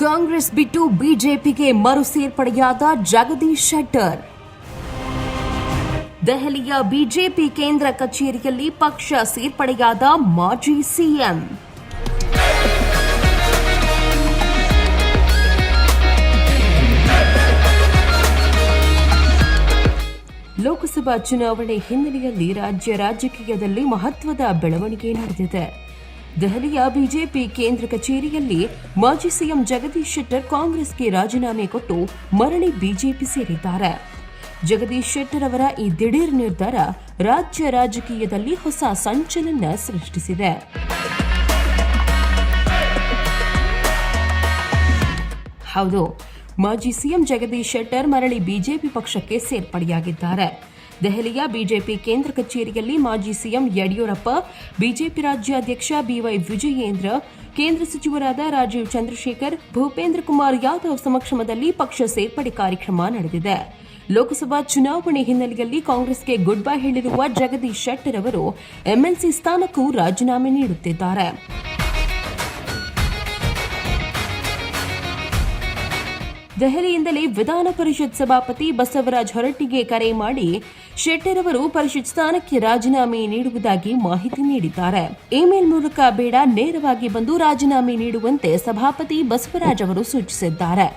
ಕಾಂಗ್ರೆಸ್ ಬಿಟ್ಟು ಬಿಜೆಪಿಗೆ ಮರು ಸೇರ್ಪಡೆಯಾದ ಜಗದೀಶ್ ಶೆಟ್ಟರ್. ದೆಹಲಿಯ ಬಿಜೆಪಿ ಕೇಂದ್ರ ಕಚೇರಿಯಲ್ಲಿ ಪಕ್ಷ ಸೇರ್ಪಡೆಯಾದ ಮಾಜಿ ಸಿಎಂ. ಲೋಕಸಭಾ ಚುನಾವಣೆ ಹಿನ್ನೆಲೆಯಲ್ಲಿ ರಾಜ್ಯ ರಾಜಕೀಯದಲ್ಲಿ ಮಹತ್ವದ ಬೆಳವಣಿಗೆ ನಡೆದಿದೆ. ದೆಹಲಿಯ ಬಿಜೆಪಿ ಕೇಂದ್ರ ಕಚೇರಿಯಲ್ಲಿ ಮಾಜಿ ಸಿಎಂ ಜಗದೀಶ್ ಶೆಟ್ಟರ್ ಕಾಂಗ್ರೆಸ್ಗೆ ರಾಜೀನಾಮೆ ಕೊಟ್ಟು ಮರಳಿ ಬಿಜೆಪಿ ಸೇರಿದ್ದಾರೆ. ಜಗದೀಶ್ ಶೆಟ್ಟರ್ ಅವರ ಈ ದಿಢೀರ್ ನಿರ್ಧಾರ ರಾಜ್ಯ ರಾಜಕೀಯದಲ್ಲಿ ಹೊಸ ಸಂಚಲನ ಸೃಷ್ಟಿಸಿದೆ. ಹೌದು, ಮಾಜಿ ಸಿಎಂ ಜಗದೀಶ್ ಶೆಟ್ಟರ್ ಮರಳಿ ಬಿಜೆಪಿ ಪಕ್ಷಕ್ಕೆ ಸೇರ್ಪಡೆಯಾಗಿದ್ದಾರೆ. ದೆಹಲಿಯ ಬಿಜೆಪಿ ಕೇಂದ್ರ ಕಚೇರಿಯಲ್ಲಿ ಮಾಜಿ ಸಿಎಂ ಯಡಿಯೂರಪ್ಪ, ಬಿಜೆಪಿ ರಾಜ್ಯಾಧ್ಯಕ್ಷ ಬಿವೈ ವಿಜಯೇಂದ್ರ, ಕೇಂದ್ರ ಸಚಿವರಾದ ರಾಜೀವ್ ಚಂದ್ರಶೇಖರ್, ಭೂಪೇಂದ್ರ ಕುಮಾರ್ ಯಾದವ್ ಸಮಕ್ಷಮದಲ್ಲಿ ಪಕ್ಷ ಸೇರ್ಪಡೆ ಕಾರ್ಯಕ್ರಮ ನಡೆದಿದೆ. ಲೋಕಸಭಾ ಚುನಾವಣೆ ಹಿನ್ನೆಲೆಯಲ್ಲಿ ಕಾಂಗ್ರೆಸ್ಗೆ ಗುಡ್ ಬೈ ಹೇಳಿರುವ ಜಗದೀಶ್ ಶೆಟ್ಟರ್ ಅವರು ಎಂಎಲ್ಸಿ ಸ್ಥಾನಕ್ಕೂ ರಾಜೀನಾಮೆ ನೀಡುತ್ತಿದ್ದಾರೆ. ದೆಹಲಿಯಿಂದಲೇ ವಿಧಾನ ಪರಿಷತ್ ಸಭಾಪತಿ ಬಸವರಾಜ್ ಹೊರಟ್ಟಿಗೆ ಕರೆ ಮಾಡಿ ಶೆಟ್ಟರ್ ಅವರು ಪರಿಷತ್ ಸ್ಥಾನಕ್ಕೆ ರಾಜೀನಾಮೆ ನೀಡುವುದಾಗಿ ಮಾಹಿತಿ ನೀಡಿದ್ದಾರೆ. ಇಮೇಲ್ ಮೂಲಕ ಬೇಡ, ನೇರವಾಗಿ ಬಂದು ರಾಜೀನಾಮೆ ನೀಡುವಂತೆ ಸಭಾಪತಿ ಬಸವರಾಜ್ ಅವರು ಸೂಚಿಸಿದ್ದಾರೆ.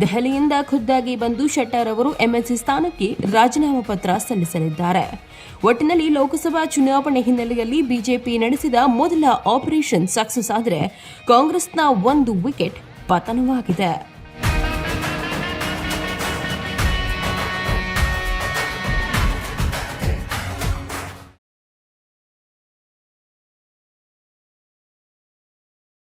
ದೆಹಲಿಯಿಂದ ಖುದ್ದಾಗಿ ಬಂದು ಶೆಟ್ಟರ್ ಅವರು ಎಂಎಲ್ಸಿ ಸ್ಥಾನಕ್ಕೆ ರಾಜೀನಾಮೆ ಪತ್ರ ಸಲ್ಲಿಸಲಿದ್ದಾರೆ. ಒಟ್ಟಿನಲ್ಲಿ ಲೋಕಸಭಾ ಚುನಾವಣೆ ಹಿನ್ನೆಲೆಯಲ್ಲಿ ಬಿಜೆಪಿ ನಡೆಸಿದ ಮೊದಲ ಆಪರೇಷನ್ ಸಕ್ಸಸ್ ಆದರೆ ಕಾಂಗ್ರೆಸ್ನ ಒಂದು ವಿಕೆಟ್ ಪತನವಾಗಿದೆ.